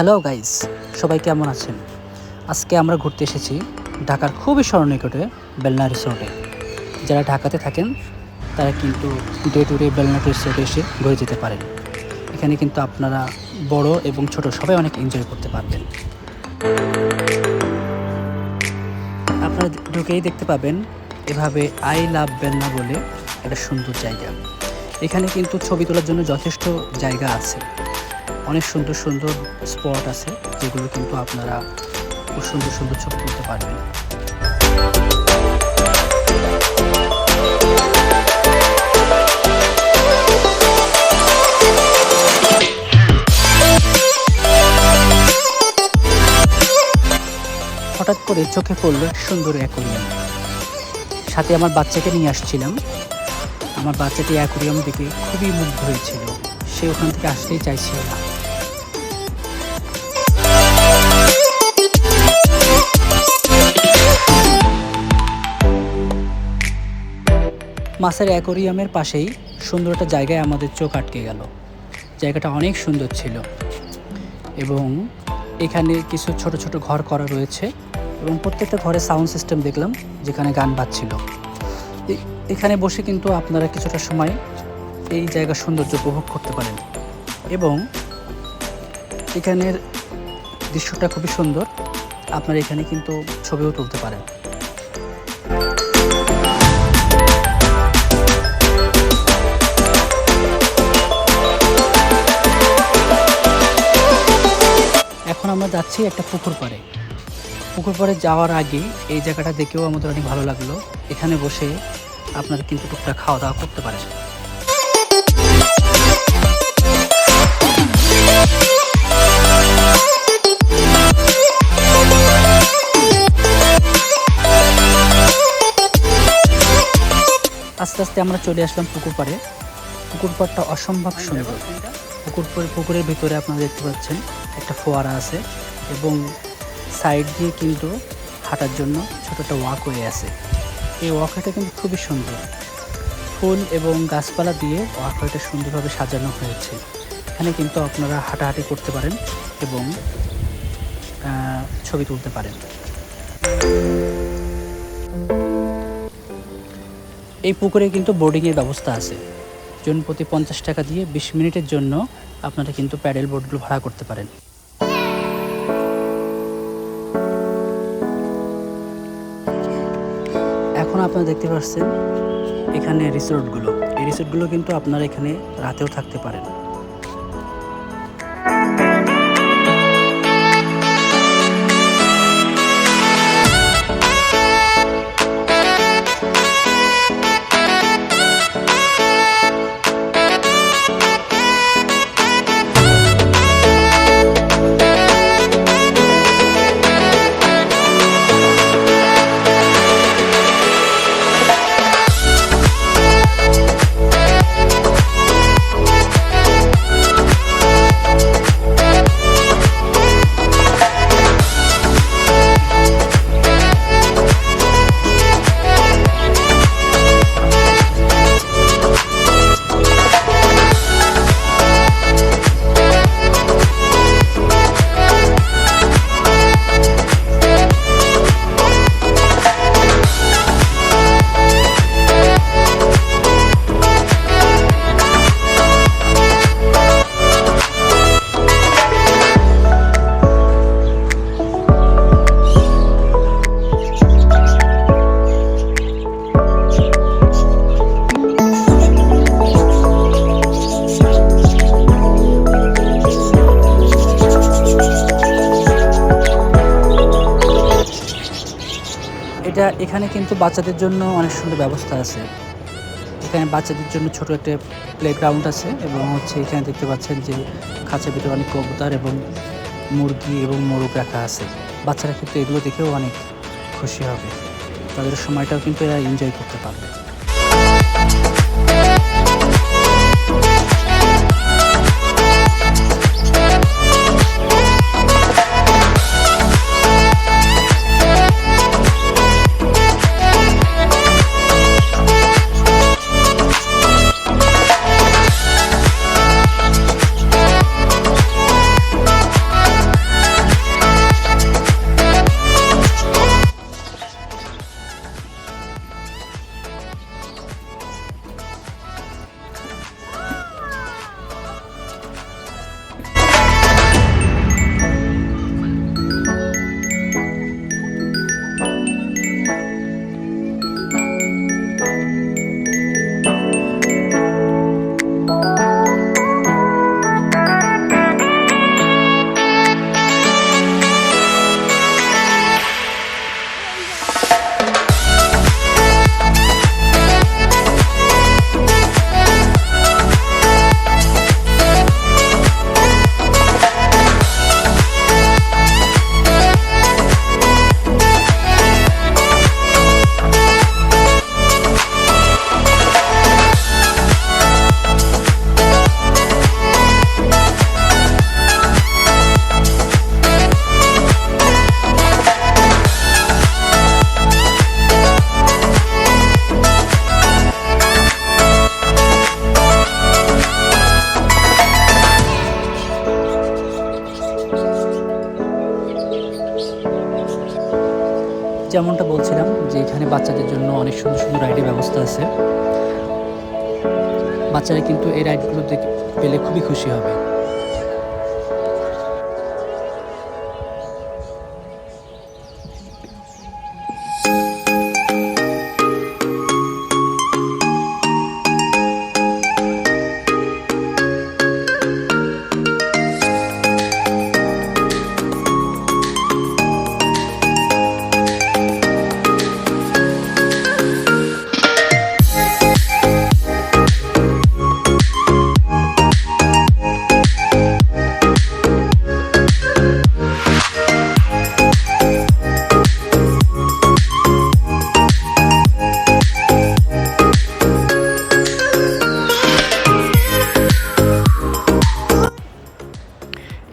Hello guys সবাই কেমন আছেন? আজকে আমরা ঘুরতে এসেছি ঢাকার খুবই স্মরণিকটে বেলনা রিসোর্টে যারা ঢাকাতে থাকেন, তারা কিন্তু ডে টু ডে বেলনা রিসোর্টে এসে ঘুরে যেতে পারেন। এখানে কিন্তু আপনারা বড় এবং ছোট সবাই অনেক এনজয় করতে পারবেন। আপনারা ঢুকেই দেখতে পাবেন এভাবে আই লাভ বেলনা বলে একটা সুন্দর জায়গা। এখানে কিন্তু ছবি তোলার জন্য যথেষ্ট জায়গা আছে। অনেক সুন্দর সুন্দর স্পট আছে যেগুলো কিন্তু আপনারা খুব সুন্দর সুন্দর ছবি তুলতে পারবেন। হঠাৎ করে চোখে পড়ল সুন্দর অ্যাকোরিয়াম সাথে আমার বাচ্চাকে নিয়ে আসছিলাম। আমার বাচ্চাটি অ্যাকোরিয়াম দেখে খুবই মুগ্ধ হয়েছিল। সে ওখান থেকে আসতেই চাইছিল না। মাছের অ্যাকোরিয়ামের পাশেই সুন্দর একটা জায়গায় আমাদের চোখ আটকে গেল। জায়গাটা অনেক সুন্দর ছিল। এবং এখানে কিছু ছোট ছোট ঘর করা রয়েছে এবং প্রত্যেকটা ঘরে সাউন্ড সিস্টেম দেখলাম যেখানে গান বাজছিল। এখানে বসে কিন্তু আপনারা কিছুটা সময় এই জায়গার সৌন্দর্য উপভোগ করতে পারেন। এবং এখানের দৃশ্যটা খুবই সুন্দর। আপনারা এখানে কিন্তু ছবিও তুলতে পারেন। এখন আমরা যাচ্ছি একটা পুকুর পাড়ে। পুকুর পাড়ে যাওয়ার আগে এই জায়গাটা দেখেও আমাদের অনেক ভালো লাগল। এখানে বসে আপনারা কিন্তু টুকটাক খাওয়া দাওয়া করতে পারেন। আস্তে আস্তে আমরা চলে আসলাম পুকুর পাড়ে। পুকুর পাড়টা অসম্ভব সুন্দর। পুকুর পুকুরের ভিতরে আপনারা দেখতে পাচ্ছেন একটা ফোয়ারা আছে এবং সাইড দিয়ে কিন্তু হাঁটার জন্য ছোট একটা ওয়াকওয়ে আছে। এই ওয়াকওয়েটা কিন্তু খুবই সুন্দর। ফুল এবং গাছপালা দিয়ে ওয়াকওয়েটা সুন্দরভাবে সাজানো হয়েছে। এখানে কিন্তু আপনারা হাঁটাহাঁটি করতে পারেন এবং ছবি তুলতে পারেন। এই পুকুরে কিন্তু বোর্ডিংয়ের ব্যবস্থা আছে। জন প্রতি পঞ্চাশ টাকা দিয়ে বিশ মিনিটের জন্য আপনারা কিন্তু প্যাডেল বোটগুলো ভাড়া করতে পারেন। আপনারা দেখতে পাচ্ছেন এখানে রিসোর্টগুলো এই রিসোর্টগুলো কিন্তু আপনারা এখানে রাতেও থাকতে পারেন। এটা এখানে কিন্তু বাচ্চাদের জন্য অনেক সুন্দর ব্যবস্থা আছে। এখানে বাচ্চাদের জন্য ছোট একটা প্লেগ্রাউন্ড আছে এবং হচ্ছে এখানে দেখতে পাচ্ছেন যে খাঁচা ভিতরে অনেক কবুতর এবং মুরগি এবং মোরগ রাখা আছে। বাচ্চারা কিন্তু এগুলো দেখেও অনেক খুশি হবে। তাদের সময়টাও কিন্তু এরা এনজয় করতে পারবে। যেমনটা বলছিলাম যে এখানে বাচ্চাদের জন্য অনেক সুন্দর সুন্দর রাইডের ব্যবস্থা আছে। বাচ্চারা কিন্তু এই রাইডগুলো পেলে খুবই খুশি হবে।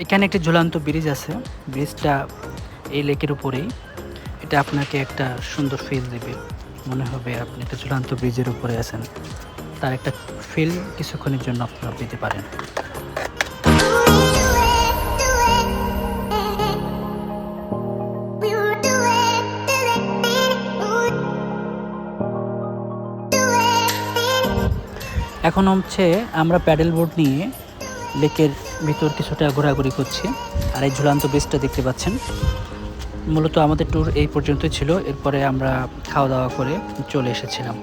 এখানে একটি ঝুলান্ত ব্রিজ আছে। ব্রিজটা এই লেকের উপরেই। এটা আপনাকে একটা সুন্দর ফিল দেবে। মনে হবে আপনি একটা ঝুলন্ত ব্রিজের উপরে আছেন। তার একটা ফিল কিছুক্ষণের জন্য আপনারা পেতে পারেন। এখন হচ্ছে আমরা প্যাডেল বোর্ড নিয়ে লেকের ভিতর কিছুটা ঘোরাঘুরি করছি আর এই ঝুলান্ত ব্রিজটা দেখতে পাচ্ছেন। মূলত আমাদের ট্যুর এই পর্যন্তই ছিল, এরপরে আমরা খাওয়া দাওয়া করে চলে এসেছিলাম।